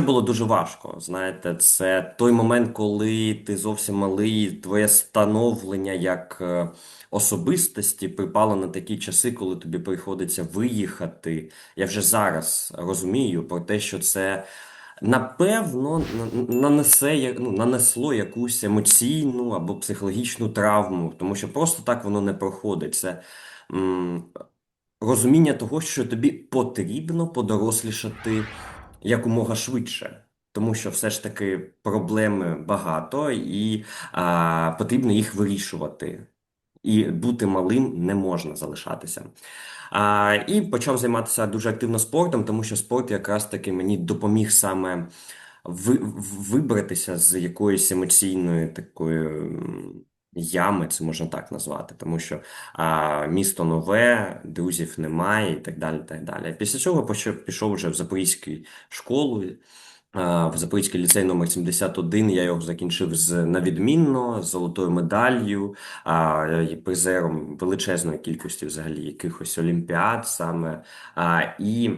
було дуже важко. Знаєте, це той момент, коли ти зовсім малий, твоє становлення як е, особистості припало на такі часи, коли тобі приходиться виїхати. Я вже зараз розумію про те, що це напевно нанесе ну, нанесло якусь емоційну або психологічну травму, тому що просто так воно не проходить. Це м, розуміння того, що тобі потрібно подорослішати якомога швидше. Тому що все ж таки проблеми багато, і а, потрібно їх вирішувати. І бути малим не можна залишатися. А, і почав займатися дуже активно спортом, тому що спорт якраз таки мені допоміг саме ви, вибратися з якоїсь емоційної такої ями, це можна так назвати, тому що а, місто нове, друзів немає і так далі. так далі. Після цього пішов вже в Запорізьку школу. В Запорізький ліцей номер 71 я його закінчив з на відмінно, з золотою медаллю, а, і призером величезної кількості взагалі якихось олімпіад саме. А, і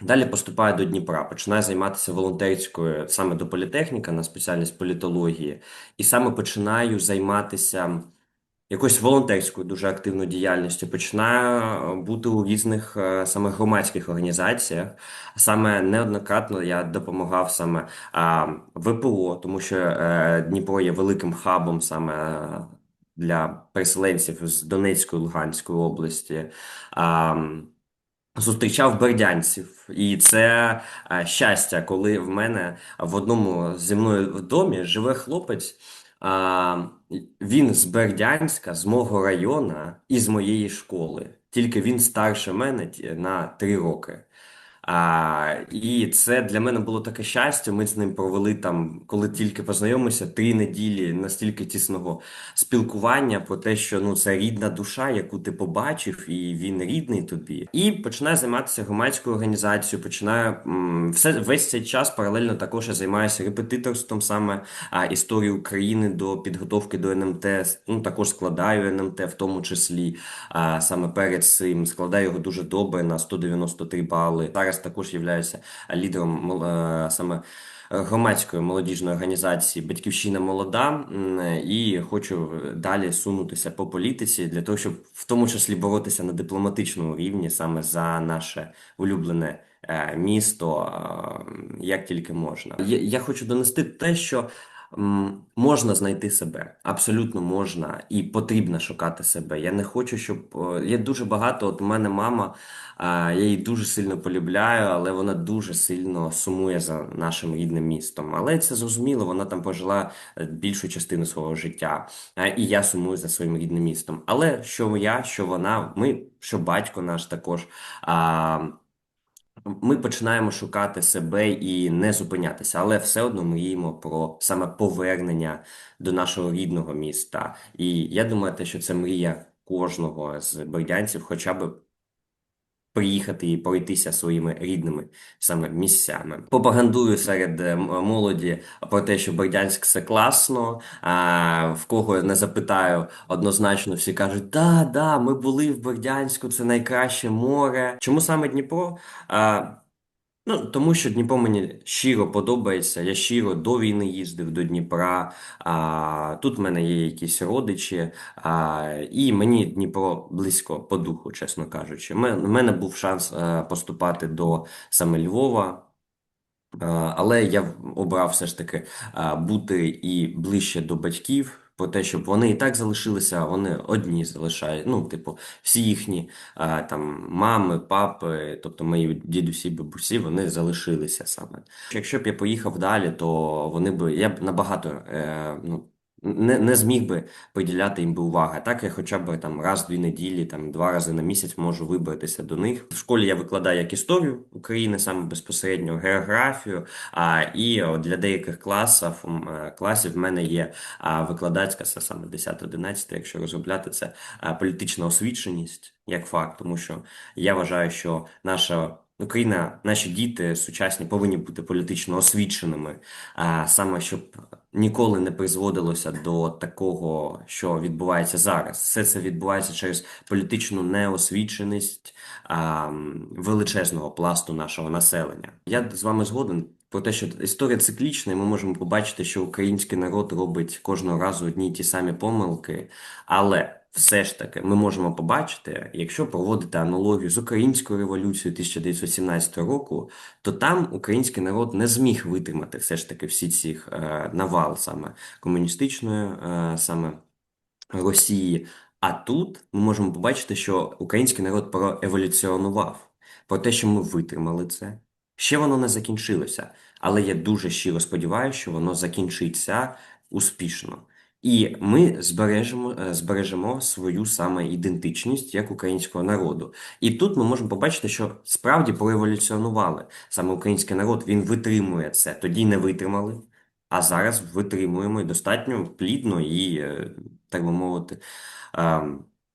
Далі поступаю до Дніпра, починаю займатися волонтерською саме до політехніка на спеціальність політології, і саме починаю займатися якоюсь волонтерською дуже активною діяльністю. Починаю е, бути у різних е, саме громадських організаціях. Саме неоднократно я допомагав саме а, ВПО, тому що е, Дніпро є великим хабом саме. е, Для переселенців з Донецької Луганської області, Зустрічав бердянців, і це е, щастя, коли в мене в одному зі мною в домі живе хлопець. А, він з Бердянська, з мого району і з моєї школи. Тільки він старше мене на три роки. А, і це для мене було таке щастя. Ми з ним провели там, коли тільки познайомилися, три неділі настільки тісного спілкування про те, що ну це рідна душа, яку ти побачив, і він рідний тобі. І починаю займатися громадською організацією. Починаю м, все весь цей час паралельно також я займаюся репетиторством саме а, історії України до підготовки до НМТ. Ну також складаю НМТ, в тому числі а, саме перед цим складаю його дуже добре на 193 бали. Зараз також являюся лідером е, саме. е, Громадської молодіжної організації Батьківщина молода і хочу далі сунутися по політиці для того, щоб в тому числі боротися на дипломатичному рівні саме за наше улюблене е, місто, е, як тільки можна. Я, хочу донести те, що можна знайти себе, абсолютно можна і потрібно шукати себе. Я не хочу, щоб е, є дуже багато. От у мене мама. Я її дуже сильно полюбляю, але вона дуже сильно сумує за нашим рідним містом. Але це зрозуміло, вона там пожила е, більшу частину свого життя, і я сумую за своїм рідним містом. Але що я, що вона, ми, що батько наш також. Ми починаємо шукати себе і не зупинятися, але все одно мріємо про саме повернення до нашого рідного міста. І я думаю, те, що це мрія кожного з бердянців, хоча б приїхати і пройтися своїми рідними саме місцями. Пропагандую серед е, молоді про те, що Бердянськ це класно. А в кого я не запитаю, однозначно всі кажуть: да, да, ми були в Бердянську, це найкраще море. Чому саме Дніпро? А, Ну, тому що Дніпро мені щиро подобається. Я щиро до війни їздив до Дніпра. А, тут в мене є якісь родичі, а, і мені Дніпро близько по духу, чесно кажучи. У мене був шанс е, поступати до саме Львова. Е, Але я обрав все ж таки е, бути і ближче до батьків, про те, щоб вони і так залишилися, вони одні залишають. Ну, типу, всі їхні а, там мами, папи, тобто мої дідусі, бабусі, вони залишилися саме. Якщо б я поїхав далі, то вони б я б набагато е, ну. Не, не зміг би приділяти їм би уваги. Так я хоча б там раз дві неділі, там два рази на місяць можу вибратися до них. В школі я викладаю як історію України, саме безпосередньо географію. А і для деяких класів е, класів в мене є викладацька, це саме 10-11, якщо розробляти це політична освіченість як факт, тому що я вважаю, що наша Україна, наші діти сучасні повинні бути політично освіченими, а саме щоб ніколи не призводилося до такого, що відбувається зараз. Все це відбувається через політичну неосвіченість а, величезного пласту нашого населення. Я з вами згоден. про те, що історія циклічна, і ми можемо побачити, що український народ робить кожного разу одні й ті самі помилки, але все ж таки ми можемо побачити, якщо проводити аналогію з українською революцією 1917 року, то там український народ не зміг витримати все ж таки всі ці е, навал саме комуністичної, е, саме Росії. А тут ми можемо побачити, що український народ проеволюціонував, про те, що ми витримали це. Ще воно не закінчилося, але я дуже щиро сподіваюся, що воно закінчиться успішно. І ми збережемо, е, збережемо свою саме ідентичність як українського народу. І тут ми можемо побачити, що справді проеволюціонували. Саме український народ він витримує це. Тоді не витримали, а зараз витримуємо і достатньо плідно і, е, так би мовити, е,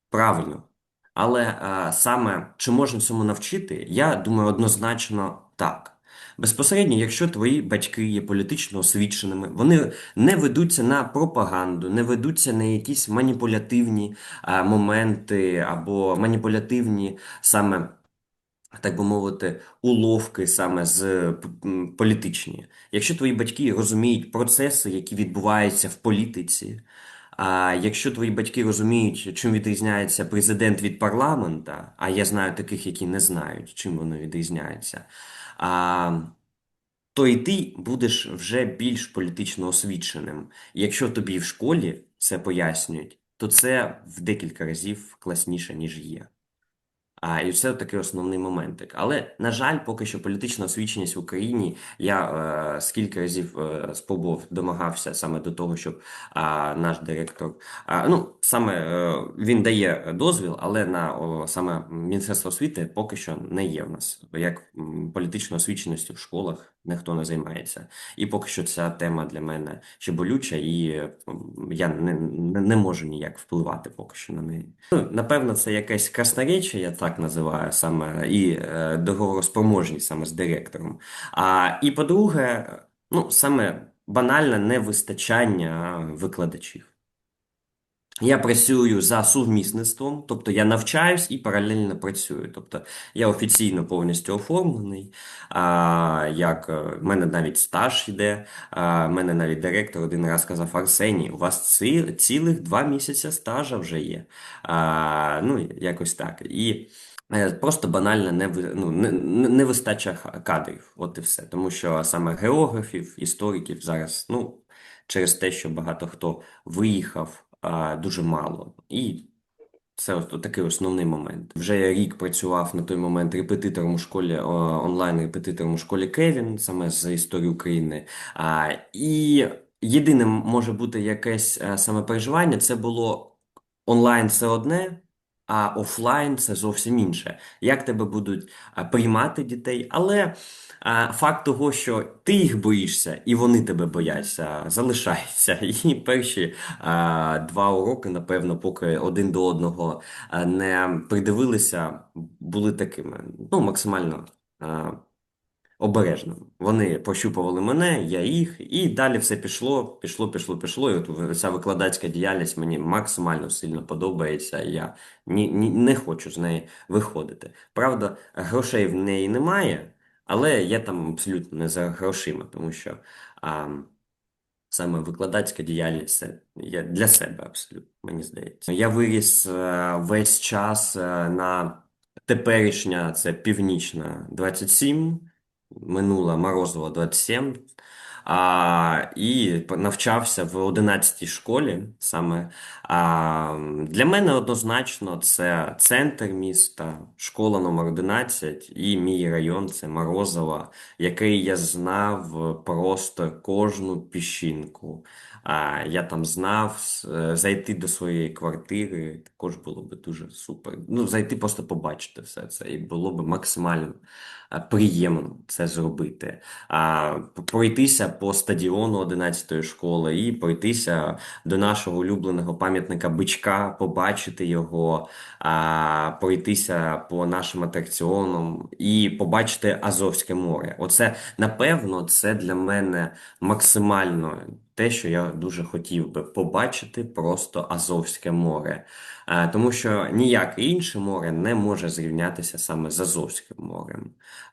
правильно. Але саме чи можна цьому навчити, я думаю, однозначно так. Безпосередньо, якщо твої батьки є політично освіченими, вони не ведуться на пропаганду, не ведуться на якісь маніпулятивні е, моменти або маніпулятивні саме. Так би мовити, уловки саме з політичні. Якщо твої батьки розуміють процеси, які відбуваються в політиці, а якщо твої батьки розуміють, чим відрізняється президент від парламента, а я знаю таких, які не знають, чим воно відрізняється, а, то і ти будеш вже більш політично освіченим. Якщо тобі в школі це пояснюють, то це в декілька разів класніше, ніж є. А, і це такий основний моментик. Але, на жаль, поки що політична освіченість в Україні, я е, скільки разів е, спробував домагався саме до того, щоб а, наш директор, а, ну, саме е, він дає дозвіл, але на о, саме Міністерство освіти поки що не є в нас. Як м, політичною освіченістю в школах ніхто не займається. І поки що ця тема для мене ще болюча, і я не, не, не можу ніяк впливати поки що на неї. Ну, напевно, це якесь красноречие, я так називаю саме, і е, договороспроможність саме з директором. А, і по-друге, ну, саме банальне невистачання викладачів. Я працюю за сувмісництвом, тобто я навчаюсь і паралельно працюю. Тобто я офіційно повністю оформлений. А, як е, в мене навіть стаж йде. А, в мене навіть директор один раз сказав: Арсеній, у вас ці, цілих два місяці стажа вже є. А, ну, якось так. І е, просто банально не, ну, не не вистача кадрів. От і все. Тому що саме географів, істориків зараз, ну, через те, що багато хто виїхав а, дуже мало. І це ось такий основний момент. Вже я рік працював на той момент репетитором у школі, онлайн-репетитором у школі Кевін, саме з історії України. А, і єдине може бути якесь е, саме переживання, це було онлайн це одне. А офлайн це зовсім інше. Як тебе будуть приймати дітей? Але а, факт того, що ти їх боїшся, і вони тебе бояться, залишається. І перші а, два уроки, напевно, поки один до одного не придивилися, були такими, ну, максимально а, обережними. Вони пощупували мене, я їх, і далі все пішло, пішло, пішло, пішло. І от ця викладацька діяльність мені максимально сильно подобається. Я ні, ні, не хочу з неї виходити. Правда, грошей в неї немає, але я там абсолютно не за грошима, тому що. А, Саме викладацька діяльність це є для себе абсолютно, мені здається. Я виріс е, весь час е, на теперішня це північна 27, минула Морозова 27, а, і навчався в 11 школі саме. А, для мене однозначно це центр міста, школа номер 11 і мій район це Морозова, який я знав просто кожну піщинку. А, я там знав е, зайти до своєї квартири, також було би дуже супер. Ну, зайти просто побачити все це, і було б максимально приємно це зробити. А, пройтися по стадіону 11-ї школи і пройтися до нашого улюбленого пам'ятника Бичка, побачити його, а, пройтися по нашим атракціонам і побачити Азовське море. Оце, напевно, це для мене максимально те, що я дуже хотів би побачити, просто Азовське море. Е, Тому що ніяке інше море не може зрівнятися саме з Азовським морем.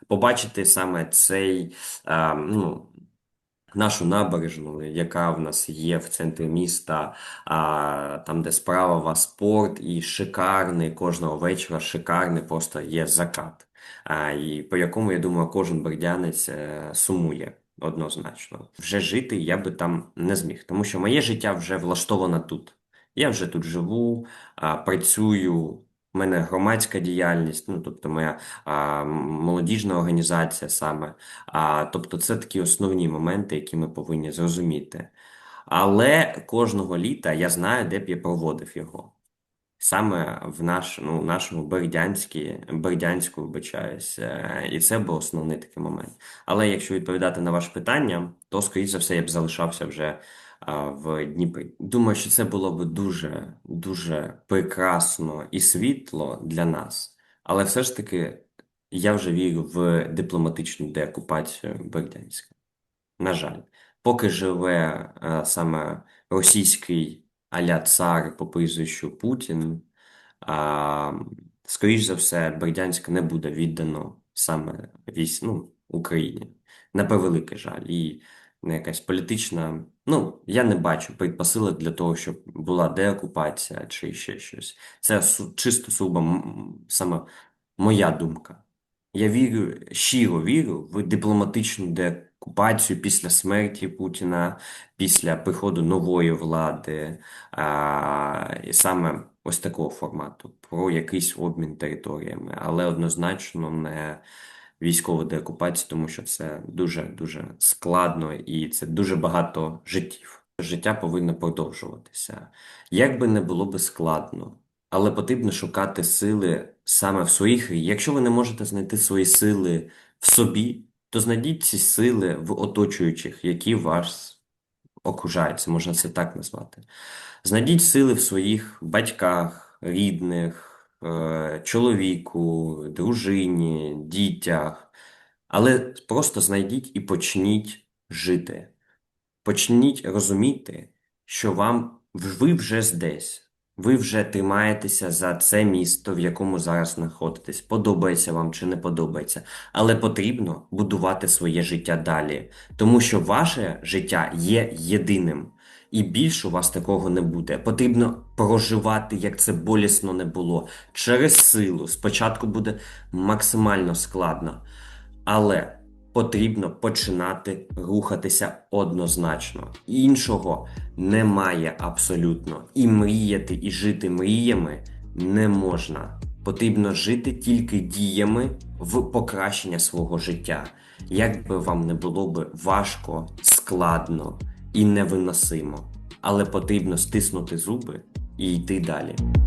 Побачити саме цей, е, ну, нашу набережну, яка в нас є в центрі міста, там, де справа спорт, і шикарний кожного вечора, шикарний просто є закат, а, і по якому, я думаю, кожен бердянець е, сумує однозначно. Вже жити я би там не зміг, тому що моє життя вже влаштовано тут. Я вже тут живу, працюю. У мене громадська діяльність, ну тобто моя а, молодіжна організація саме. А, тобто це такі основні моменти, які ми повинні зрозуміти. Але кожного літа я знаю, де б я проводив його. Саме в наш, ну, нашому Бердянській, Бердянську, вибачаюсь, е, і це був основний такий момент. Але якщо відповідати на ваше питання, то, скоріш за все, я б залишався вже а, в Дніпрі. Думаю, що це було б дуже, дуже прекрасно і світло для нас. Але все ж таки, я вже вірю в дипломатичну деокупацію Бердянська. На жаль, поки живе е, саме російський аля цар по прізвищу Путін, а, скоріш за все, Бердянськ не буде віддано саме військ, ну, Україні. На превеликий жаль. І якась політична. Ну, я не бачу предпосилок для того, щоб була деокупація чи ще щось. Це чисто м- саме моя думка. Я вірю, щиро вірю в дипломатичну деокупацію після смерті Путіна, після приходу нової влади, а, і саме ось такого формату, про якийсь обмін територіями, але однозначно не військову деокупацію, тому що це дуже-дуже складно і це дуже багато життів. Життя повинно продовжуватися. Як би не було би складно, але потрібно шукати сили саме в своїх. Якщо ви не можете знайти свої сили в собі, то знайдіть ці сили в оточуючих, які вас окружають, можна це так назвати. Знайдіть сили в своїх батьках, рідних, е, чоловіку, дружині, дітях, але просто знайдіть і почніть жити. Почніть розуміти, що вам ви вже здесь. Ви вже тримаєтеся за це місто, в якому зараз знаходитесь. Подобається вам чи не подобається. Але потрібно будувати своє життя далі, тому що ваше життя є єдиним. І більше у вас такого не буде. Потрібно проживати, як це болісно не було, через силу. Спочатку буде максимально складно, але потрібно починати рухатися однозначно. Іншого немає абсолютно. І мріяти, і жити мріями не можна. Потрібно жити тільки діями в покращення свого життя. Як би вам не було би важко, складно і невиносимо, але потрібно стиснути зуби і йти далі.